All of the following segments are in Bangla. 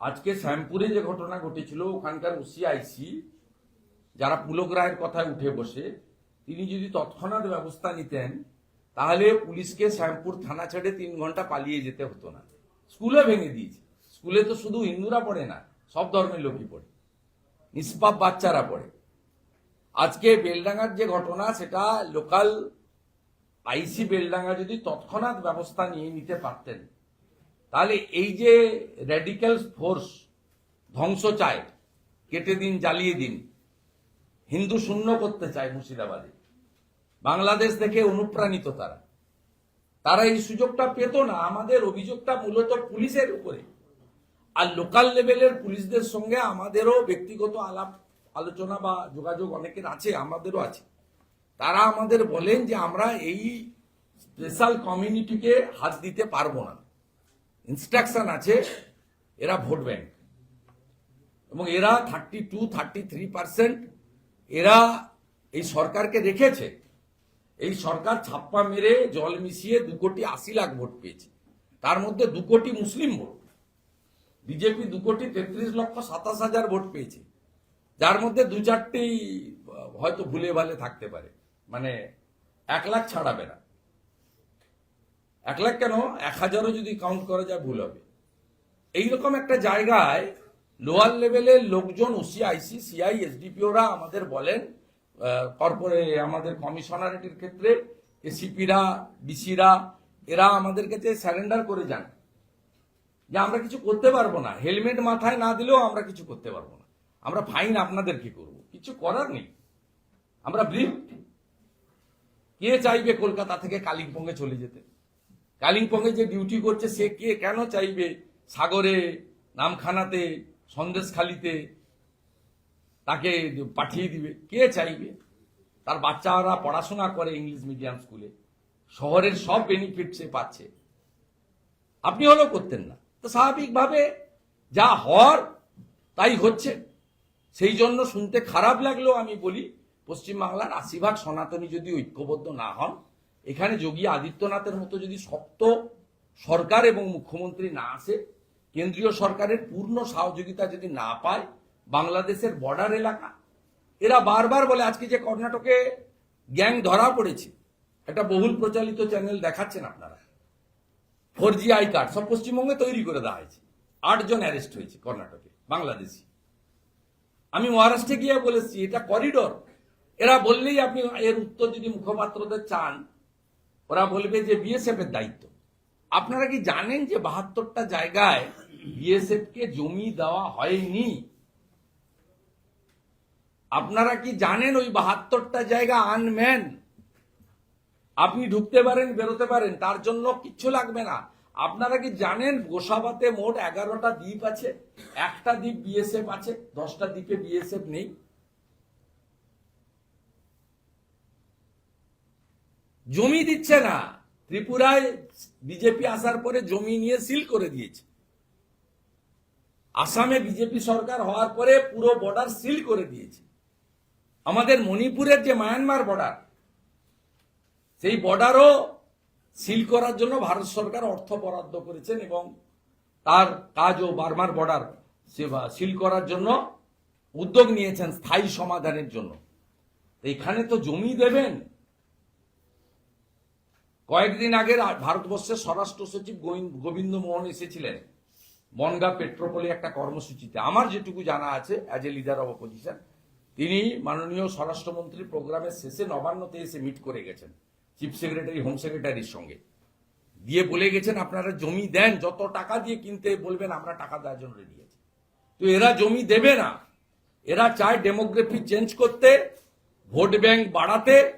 আজকে শ্যামপুরে যে ঘটনা ঘটেছিল, ওখানকার ওসিআইসি যারা পুলক রায়ের কথায় উঠে বসে, তিনি যদি তৎক্ষণাৎ ব্যবস্থা নিতেন, তাহলে পুলিশকে শ্যামপুর থানা ছেড়ে তিন ঘণ্টা পালিয়ে যেতে হতো না। স্কুলে ভেঙে দিয়েছে। স্কুলে তো শুধু হিন্দুরা পড়ে না, সব ধর্মের লোকই পড়ে। নিষ্পাপ বাচ্চারা পড়ে। আজকে বেলডাঙ্গার যে ঘটনা, সেটা লোকাল আইসি বেলডাঙ্গা যদি তৎক্ষণাৎ ব্যবস্থা নিয়ে নিতে পারতেন তাহলে এই যে র্যাডিক্যাল ফোর্স ধ্বংস চায়, কেটে দিন, জ্বালিয়ে দিন, হিন্দু শূন্য করতে চায় মুর্শিদাবাদে, বাংলাদেশ থেকে অনুপ্রাণিত তারা। তারা এই সুযোগটা পেত না, আমাদের অভিযোগটা মূলত পুলিশের উপরে। আর লোকাল লেভেলের পুলিশদের সঙ্গে আমাদেরও ব্যক্তিগত আলাপ, আলোচনা বা যোগাযোগ অনেকের আছে, আমাদেরও আছে। তারা আমাদের বলেন যে আমরা এই স্পেশাল কমিউনিটিকে হাত দিতে পারব না। ইনস্ট্রাকশন আছে, এরা ভোট ব্যাংক। এবং এরা thirty two thirty three percent এরা এই সরকারকে রেখেছে। এই সরকার ছাপ্পা মেরে জল মিশিয়ে দু কোটি আশি লাখ ভোট পেয়েছে। তার মধ্যে দু কোটি মুসলিম ভোট। বিজেপি দু কোটি তেত্রিশ লক্ষ সাতাশ হাজার ভোট পেয়েছে। যার মধ্যে দু চারটি হয়তো ভুলে ভালে থাকতে পারে। মানে এক লাখ ছাড়াবে না। এক লাখ কেন? এক হাজারও যদি কাউন্ট করা যায় ভুল হবে। এইরকম একটা জায়গায় লোয়ার লেভেলের লোকজন ওসিআইসি সিআই এসডিপিওরা আমাদের বলেন কর্পোরে আমাদের কমিশনারেটের ক্ষেত্রে এসিপিরা ডিসিরা এরা আমাদের কাছে স্যারেন্ডার করে যান। যে আমরা কিছু করতে পারব না। হেলমেট মাথায় না দিলেও আমরা কিছু করতে পারব না। আমরা ফাইন আপনাদের কি করব? কিছু করার নেই। আমরা ব্রিফ কে চাইবে কলকাতা থেকে কালিম্পংয়ে চলে যেতে? কালিম্পংয়ে যে ডিউটি করছে, সে কে কেন চাইবে? সাগরে, নামখানাতে, সন্দেশখালিতে তাকে পাঠিয়ে দিবে। কে চাইবে? তার বাচ্চারা পড়াশোনা করে ইংলিশ মিডিয়াম স্কুলে শহরের সব বেনিফিট সে পাচ্ছে। আপনি হলেও করতেন না। তো স্বাভাবিকভাবে যা হওয়ার তাই হচ্ছে। সেই জন্য শুনতে খারাপ লাগলেও আমি বলি, পশ্চিমবাংলার আশি ভাগ সনাতনী যদি ঐক্যবদ্ধ না হন এখানে যোগী আদিত্যনাথের মতো যদি শক্ত সরকার এবং মুখ্যমন্ত্রী না আসে, কেন্দ্রীয় সরকারের পূর্ণ সহযোগিতা যদি না পায়, বাংলাদেশের বর্ডার এলাকা, এরা বারবার বলে আজকে যে কর্ণাটকে গ্যাং ধরা পড়েছে, একটা বহুল প্রচলিত চ্যানেল দেখাচ্ছেন আপনারা। ফোর জি আই কার্ড, সব পশ্চিমবঙ্গে তৈরি করে দেওয়া হয়েছে। আটজন অ্যারেস্ট হয়েছে কর্ণাটকে, বাংলাদেশি। আমি মহারাষ্ট্রে গিয়ে বলেছি, এটা করিডোর এরা বললেই আপনি এর উত্তর যদি মুখপাত্রদের চান ওরা বলবে যে বিএসএফ এর দায়িত্ব। আপনারা কি জানেন যে বাহাত্তরটা জায়গায় বিএসএফ কে জমি দেওয়া হয়নি? আপনারা কি জানেন ওই বাহাত্তরটা জায়গা আনম্যান আপনি ঢুকতে পারেন, বেরোতে পারেন, তার জন্য কিচ্ছু লাগবে না। আপনারা কি জানেন গোসাবাতে মোট এগারোটা দ্বীপ আছে? একটা দ্বীপ বিএসএফ আছে, দশটা দ্বীপে বিএসএফ নেই। জমি দিচ্ছে না। ত্রিপুরায় বিজেপি আসার পরে জমি নিয়ে সিল করে দিয়েছে। আসামে বিজেপি সরকার হওয়ার পরে পুরো বর্ডার সিল করে দিয়েছে। আমাদের মণিপুরের যে মায়ানমার বর্ডার, সেই বর্ডারও সিল করার জন্য ভারত সরকার অর্থ বরাদ্দ করেছেন এবং তার কাজ ও বার্মার বর্ডার সিল করার জন্য উদ্যোগ নিয়েছেন স্থায়ী সমাধানের জন্য। এখানে তো জমি দেবেন কয়েকদিন আগে ভারতবর্ষের স্বরাষ্ট্র সচিব গোবিন্দ- মোহন এসেছিলেন বনগা পেট্রোপোলে একটা কর্মসূচিতে। আমার যেটুকু জানা আছে as a leader of opposition তিনি মাননীয় স্বরাষ্ট্রমন্ত্রীর প্রোগ্রামের শেষে নবান্নতে এসে মিট করে গেছেন চিফ সেক্রেটারি হোম সেক্রেটারির সঙ্গে। দিয়ে বলে গেছেন, আপনারা জমি দেন, যত টাকা দিয়ে কিনতে বলবেন, আমরা টাকা দেওয়ার জন্য রেডি আছি। তো এরা জমি দেবে না। এরা চায় ডেমোগ্রাফি চেঞ্জ করতে, ভোট ব্যাংক বাড়াতে,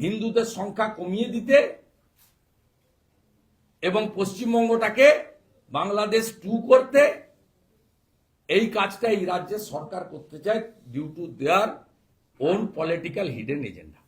হিন্দুদের সংখ্যা কমিয়ে দিতে এবং পশ্চিমবঙ্গটাকে বাংলাদেশ টু করতে এই কাজটা এই রাজ্যের সরকার করতে চায় due to their own political hidden agenda